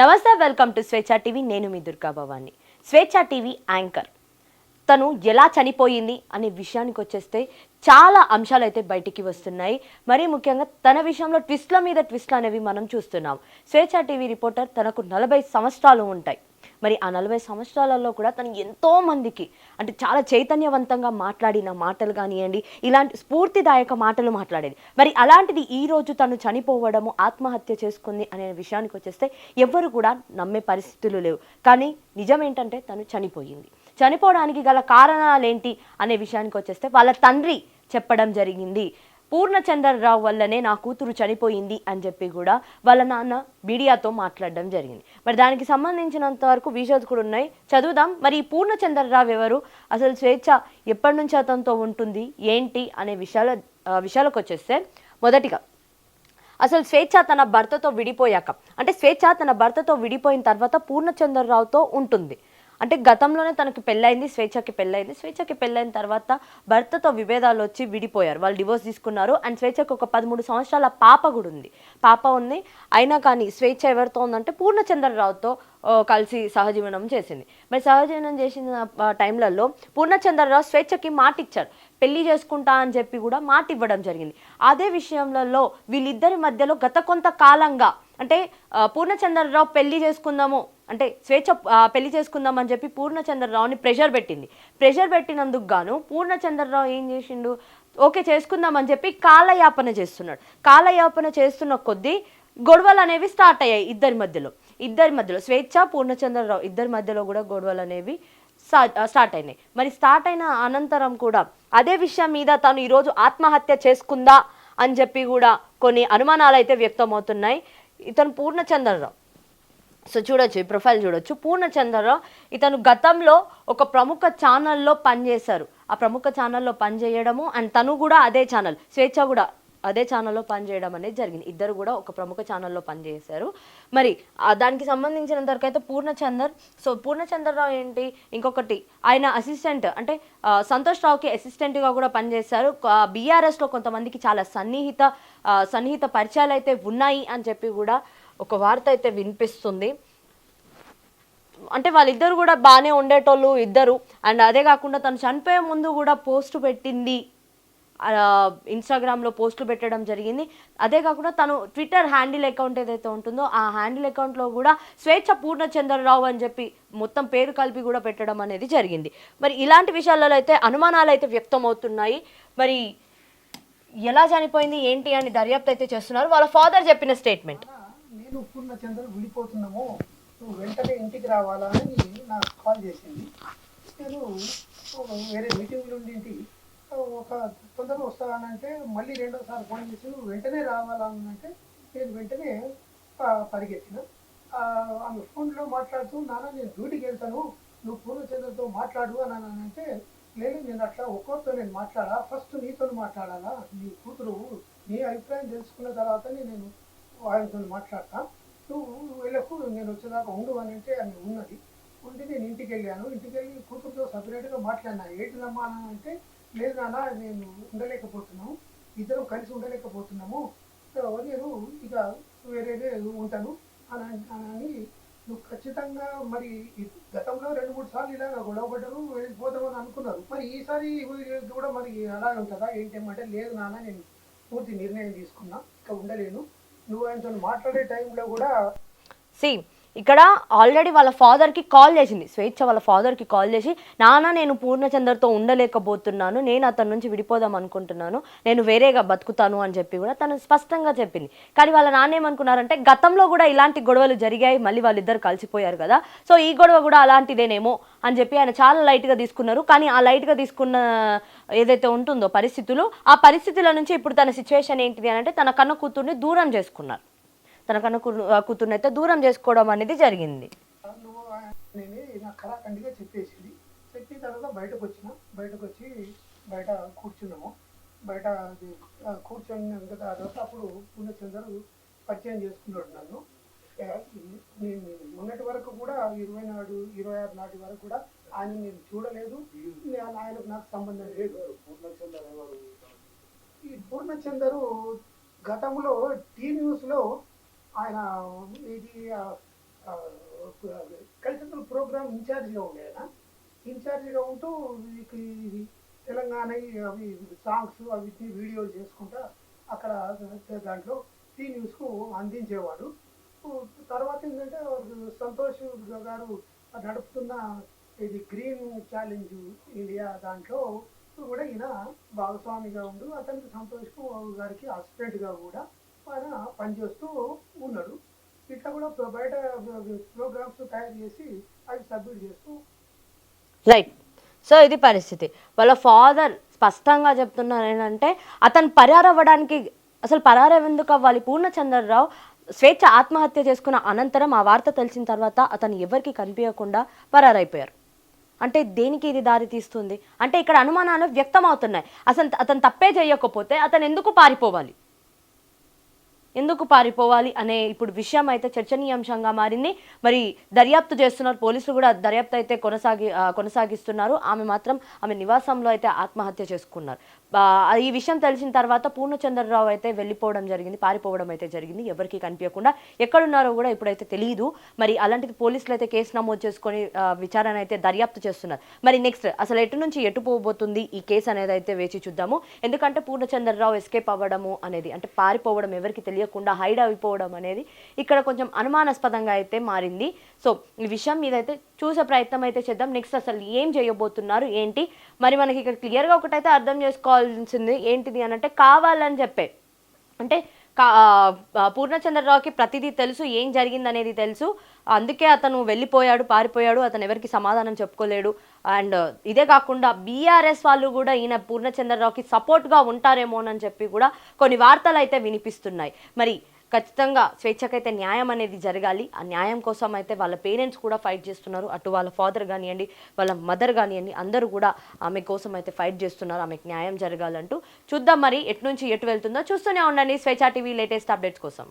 నమస్తే welcome to స్వేచ్ఛ TV. నేను మీ దుర్గా భవాని. స్వేచ్ఛ టీవీ యాంకర్. తను ఎలా చనిపోయింది అనే విషయానికి వచ్చేస్తే చాలా అంశాలు అయితే బయటికి వస్తున్నాయి. మరీ ముఖ్యంగా తన విషయంలో ట్విస్ట్ల మీద ట్విస్ట్లు అనేవి మనం చూస్తున్నాం. స్వేచ్ఛ టీవీ రిపోర్టర్ తనకు నలభై సంవత్సరాలు ఉంటాయి. మరి ఆ నలభై సంవత్సరాలలో కూడా తను ఎంతో మందికి అంటే చాలా చైతన్యవంతంగా మాట్లాడిన మాటలు కానివ్వండి ఇలాంటి స్ఫూర్తిదాయక మాటలు మాట్లాడేది. మరి అలాంటిది ఈ రోజు తను చనిపోవడము ఆత్మహత్య చేసుకుంది అనే విషయానికి వచ్చేస్తే ఎవ్వరు కూడా నమ్మే పరిస్థితులు లేవు. కానీ నిజం ఏంటంటే తను చనిపోయింది. చనిపోవడానికి గల కారణాలేంటి అనే విషయానికి వచ్చేస్తే వాళ్ళ తండ్రి చెప్పడం జరిగింది. పూర్ణచంద్రరావు వల్లనే నా కూతురు చనిపోయింది అని చెప్పి కూడా వాళ్ళ నాన్న మీడియాతో మాట్లాడడం జరిగింది. మరి దానికి సంబంధించినంత వరకు విజువల్స్ కూడా ఉన్నాయి. చదువుదాం. మరి ఈ పూర్ణచంద్రరావు ఎవరు? అసలు స్వేచ్ఛ ఎప్పటి నుంచి అతనితో ఉంటుంది? ఏంటి? అనే విషయాల విషయాలకు వచ్చేస్తే మొదటిగా అసలు స్వేచ్ఛ తన భర్తతో విడిపోయాక అంటే స్వేచ్ఛ తన భర్తతో విడిపోయిన తర్వాత పూర్ణచంద్రరావుతో ఉంటుంది. అంటే గతంలోనే తనకి పెళ్ళైంది స్వేచ్ఛకి పెళ్ళైంది స్వేచ్ఛకి పెళ్ళైన తర్వాత భర్తతో విభేదాలు వచ్చి విడిపోయారు. వాళ్ళు డివోర్స్ తీసుకున్నారు. అండ్ స్వేచ్ఛకు ఒక పదమూడు సంవత్సరాల పాప కూడా ఉంది. పాప ఉంది. అయినా కానీ స్వేచ్ఛ ఎవరితో ఉందంటే పూర్ణచంద్రరావుతో కలిసి సహజీవనం చేసింది. మరి సహజీవనం చేసిన టైంలలో పూర్ణచంద్రరావు స్వేచ్ఛకి మాట ఇచ్చారు పెళ్ళి చేసుకుంటా అని చెప్పి కూడా మాట ఇవ్వడం జరిగింది. అదే విషయంలో వీళ్ళిద్దరి మధ్యలో గత కొంత కాలంగా అంటే పూర్ణచంద్రరావు పెళ్ళి చేసుకుందాము అంటే స్వేచ్ఛ పెళ్ళి చేసుకుందాం అని చెప్పి పూర్ణచంద్రరావుని ప్రెషర్ పెట్టింది. ప్రెషర్ పెట్టినందుకు గాను పూర్ణచంద్రరావు ఏం చేసిండు? ఓకే చేసుకుందాం అని చెప్పి కాలయాపన చేస్తున్నాడు. కాలయాపన చేస్తున్న కొద్దీ గొడవలు అనేవి స్టార్ట్ అయ్యాయి ఇద్దరి మధ్యలో. ఇద్దరి మధ్యలో స్వేచ్ఛ పూర్ణచంద్రరావు ఇద్దరి మధ్యలో కూడా గొడవలు అనేవి స్టార్ట్ స్టార్ట్ అయినాయి. మరి స్టార్ట్ అయిన అనంతరం కూడా అదే విషయం మీద తను ఈరోజు ఆత్మహత్య చేసుకుందా అని చెప్పి కూడా కొన్ని అనుమానాలు అయితే వ్యక్తమవుతున్నాయి. ఇతను పూర్ణచంద్రరావు. సో చూడొచ్చు ఈ ప్రొఫైల్ చూడొచ్చు. పూర్ణచంద్రరావు ఇతను గతంలో ఒక ప్రముఖ ఛానల్లో పనిచేశారు. ఆ ప్రముఖ ఛానల్లో పనిచేయడము అండ్ తను కూడా అదే ఛానల్ స్వేచ్ఛ కూడా అదే ఛానల్లో పనిచేయడం అనేది జరిగింది. ఇద్దరు కూడా ఒక ప్రముఖ ఛానల్లో పనిచేశారు. మరి దానికి సంబంధించినంత వరకు అయితే పూర్ణచందర్ సో పూర్ణచంద్రరావు ఏంటి? ఇంకొకటి ఆయన అసిస్టెంట్ అంటే సంతోష్ రావుకి అసిస్టెంట్గా కూడా పనిచేశారు. బీఆర్ఎస్లో కొంతమందికి చాలా సన్నిహిత సన్నిహిత పరిచయాలు అయితే ఉన్నాయి అని చెప్పి కూడా ఒక వార్త అయితే వినిపిస్తుంది. అంటే వాళ్ళిద్దరు కూడా బాగానే ఉండేటోళ్ళు ఇద్దరు. అండ్ అదే కాకుండా తను చనిపోయే ముందు కూడా పోస్ట్ పెట్టింది. ఇన్స్టాగ్రామ్లో పోస్టులు పెట్టడం జరిగింది. అదే కాకుండా తను ట్విట్టర్ హ్యాండిల్ అకౌంట్ ఏదైతే ఉంటుందో ఆ హ్యాండిల్ అకౌంట్లో కూడా స్వేచ్ఛ పూర్ణచంద్రరావు అని చెప్పి మొత్తం పేరు కలిపి కూడా పెట్టడం అనేది జరిగింది. మరి ఇలాంటి విషయాలలో అయితే అనుమానాలు అయితే వ్యక్తం అవుతున్నాయి. మరి ఎలా చనిపోయింది ఏంటి అని దర్యాప్తు అయితే చేస్తున్నారు. వాళ్ళ ఫాదర్ చెప్పిన స్టేట్మెంట్. నేను పూర్ణచంద్ర విడిపోతున్నాము. నువ్వు వెంటనే ఇంటికి రావాలా అని నాకు కాల్ చేసింది. నేను వేరే మీటింగ్లు ఉండింటి ఒక తొందరగా వస్తానంటే మళ్ళీ రెండోసారి ఫోన్ చేసి నువ్వు వెంటనే రావాలా అంటే నేను వెంటనే పరిగెత్తిన. ఆ, ఆమె ఫోన్లో మాట్లాడుతూ నాన్న నేను డ్యూటీకి వెళ్తాను. నువ్వు పూర్ణచంద్రతో మాట్లాడు అని అంటే లేదు నేను అట్లా ఒక్కొక్కరితో నేను మాట్లాడా? ఫస్ట్ నీతో మాట్లాడాలా? నీ కూతురు నీ అభిప్రాయం తెలుసుకున్న తర్వాతనే నేను ఆయనతో మాట్లాడతాను నువ్వు వెళ్ళకు నేను వచ్చేదాకా ఉండు అని అంటే అని ఉన్నది. ఉండి నేను ఇంటికి వెళ్ళాను ఇంటికి వెళ్ళి కూతురుతో సపరేట్గా మాట్లాడినా. ఏంటిదమ్మా అని అంటే లేదు నాన్న నేను ఉండలేకపోతున్నాము ఇద్దరం కలిసి ఉండలేకపోతున్నాము. నేను ఇక వేరేదే ఉంటాను. అని అని నువ్వు ఖచ్చితంగా మరి గతంలో రెండు మూడు సార్లు ఇలా గొడవపడ్డారు వెళ్ళిపోతాము అని అనుకున్నారు. మరి ఈసారి కూడా మరి అలాగే ఉంటుందా? ఏంటేమంటే లేదు నాన్న నేను పూర్తి నిర్ణయం తీసుకున్నా. ఇక ఉండలేను. నువ్వు ఆయనతో మాట్లాడే టైంలో కూడా సి ఇక్కడ ఆల్రెడీ వాళ్ళ ఫాదర్కి కాల్ చేసింది. స్వేచ్ఛ వాళ్ళ ఫాదర్కి కాల్ చేసి నాన్న నేను పూర్ణచంద్రతో ఉండలేకపోతున్నాను. నేను అతని నుంచి విడిపోదాం అనుకుంటున్నాను. నేను వేరేగా బతుకుతాను అని చెప్పి కూడా తను స్పష్టంగా చెప్పింది. కానీ వాళ్ళ నాన్న ఏమనుకున్నారంటే గతంలో కూడా ఇలాంటి గొడవలు జరిగాయి. మళ్ళీ వాళ్ళిద్దరు కలిసిపోయారు కదా. సో ఈ గొడవ కూడా అలాంటిదేనేమో అని చెప్పి ఆయన చాలా లైట్గా తీసుకున్నారు. కానీ ఆ లైట్గా తీసుకున్న ఏదైతే ఉంటుందో పరిస్థితులు ఆ పరిస్థితుల నుంచి ఇప్పుడు తన సిచ్యువేషన్ ఏంటిది అని అంటే తన కన్న కూతుర్ని దూరం చేసుకున్నారు. తన కన్న కూతుర్ని అయితే దూరం చేసుకోవడం అనేది జరిగింది. కళాఖండిగా చెప్పేసింది. చెప్పిన తర్వాత బయటకు వచ్చిన బయటకు వచ్చి బయట కూర్చున్నాము. బయట కూర్చొని తర్వాత అప్పుడు పూర్ణచందరు పరిచయం చేసుకున్నాడు నన్ను. నేను మొన్నటి వరకు కూడా ఇరవై నాడు ఇరవై ఆరు నాటి వరకు కూడా ఆయన నేను చూడలేదు. ఆయనకు నాకు సంబంధం లేదు. ఈ పూర్ణచందరు గతంలో టీ న్యూస్లో ఆయన ఇది కల్చరల్ ప్రోగ్రామ్ ఇన్ఛార్జిగా ఉండే ఆయన. ఇన్ఛార్జిగా ఉంటూ వీరికి ఇది తెలంగాణ అవి సాంగ్స్ అవి వీడియోలు చేసుకుంటా అక్కడ దాంట్లో టీ న్యూస్కు అందించేవాడు. తర్వాత ఏంటంటే సంతోష్ గారు నడుపుతున్న ఇది గ్రీన్ ఛాలెంజ్ ఇండియా దాంట్లో కూడా ఈయన భాగస్వామిగా ఉండు అతనికి సంతోష్ గారికి అసిస్టెంట్గా కూడా ఆయన పనిచేస్తూ ఉన్నాడు. ఇట్లా కూడా బయట ప్రోగ్రామ్స్ తయారు చేసి అవి సబ్మిట్ చేస్తూ రైట్. సో ఇది పరిస్థితి. వాళ్ళ ఫాదర్ స్పష్టంగా చెప్తున్నారు ఏంటంటే అతను పరారవ్వడానికి అసలు పరారు ఎందుకు అవ్వాలి? పూర్ణచంద్రరావు స్వేచ్ఛ ఆత్మహత్య చేసుకున్న అనంతరం ఆ వార్త తెలిసిన తర్వాత అతను ఎవరికి కనిపించకుండా పరారైపోయారు. అంటే దేనికి ఇది దారి తీస్తుంది? అంటే ఇక్కడ అనుమానాలు వ్యక్తం అవుతున్నాయి అసలు అతను తప్పే చేయకపోతే అతను ఎందుకు పారిపోవాలి? ఎందుకు పారిపోవాలి అనే ఇప్పుడు విషయం అయితే చర్చనీయాంశంగా మారింది. మరి దర్యాప్తు చేస్తున్నారు పోలీసులు కూడా దర్యాప్తు అయితే కొనసాగి కొనసాగిస్తున్నారు. ఆమె మాత్రం ఆమె నివాసంలో అయితే ఆత్మహత్య చేసుకున్నారు. ఈ విషయం తెలిసిన తర్వాత పూర్ణచంద్రరావు అయితే వెళ్ళిపోవడం జరిగింది పారిపోవడం అయితే జరిగింది. ఎవరికి కనిపించకుండా ఎక్కడున్నారో కూడా ఇప్పుడైతే తెలియదు మరి అలాంటిది పోలీసులు అయితే కేసు నమోదు చేసుకొని విచారణ అయితే దర్యాప్తు చేస్తున్నారు. మరి నెక్స్ట్ అసలు ఎటు నుంచి ఎటు పోబోతుంది ఈ కేసు అనేది అయితే వేచి చూద్దాము. ఎందుకంటే పూర్ణచంద్రరావు ఎస్కేప్ అవ్వడము అనేది అంటే పారిపోవడం ఎవరికి తెలియకుండా హైడ్ అయిపోవడం అనేది ఇక్కడ కొంచెం అనుమానాస్పదంగా అయితే మారింది. సో ఈ విషయం మీద అయితే చూసే ప్రయత్నం అయితే చేద్దాం. నెక్స్ట్ అసలు ఏం చేయబోతున్నారు ఏంటి? మరి మనకి ఇక్కడ క్లియర్గా ఒకటైతే అర్థం చేసుకోవాల్సింది ఏంటిది అని అంటే కావాలని చెప్పే. అంటే పూర్ణచంద్రరావుకి ప్రతిదీ తెలుసు ఏం జరిగిందనేది తెలుసు. అందుకే అతను వెళ్ళిపోయాడు పారిపోయాడు అతను ఎవరికి సమాధానం చెప్పుకోలేడు. అండ్ ఇదే కాకుండా బీఆర్ఎస్ వాళ్ళు కూడా ఈయన పూర్ణచంద్రరావుకి సపోర్ట్గా ఉంటారేమోనని చెప్పి కూడా కొన్ని వార్తలు అయితే వినిపిస్తున్నాయి. మరి ఖచ్చితంగా స్వేచ్ఛకైతే న్యాయం అనేది జరగాలి. ఆ న్యాయం కోసం అయితే వాళ్ళ పేరెంట్స్ కూడా ఫైట్ చేస్తున్నారు. అటు వాళ్ళ ఫాదర్ కానివ్వండి వాళ్ళ మదర్ కానివ్వండి అందరూ కూడా ఆమె కోసం అయితే ఫైట్ చేస్తున్నారు. ఆమెకు న్యాయం జరగాలంటూ చూద్దాం మరి ఎటు నుంచి ఎటు వెళ్తుందో చూస్తూనే ఉండండి స్వేచ్ఛ టీవీ లేటెస్ట్ అప్డేట్స్ కోసం.